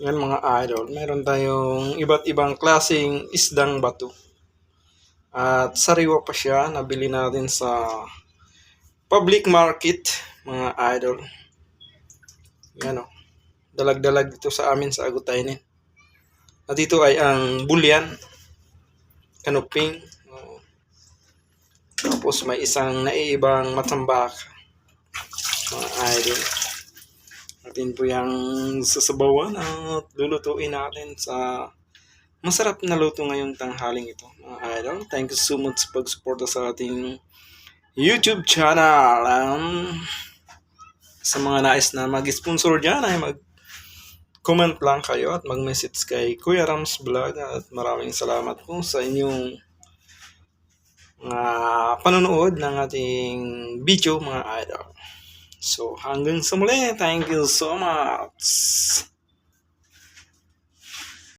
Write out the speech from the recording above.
Yan mga idol, meron tayong iba't ibang klaseng isdang bato. At sariwa pa siya, nabili natin sa public market, mga idol. Yan o. Dalag-dalag dito sa amin sa Agutaynin. At ito ay ang bulyan, kanuping. Oo. Tapos may isang naiibang matambak, mga idol. Natin po yung sasabawan at lulutuin natin sa masarap na luto ngayong tanghaling ito. Mga idol, thank you so much sa pag-suporta sa ating YouTube channel. Um, sa mga nais na mag-sponsor dyan ay mag comment lang kayo at mag-message kay Kuya Rams Vlog at maraming salamat po sa inyong mga panonood ng ating video mga idol. So hanggang sa muli, thank you so much.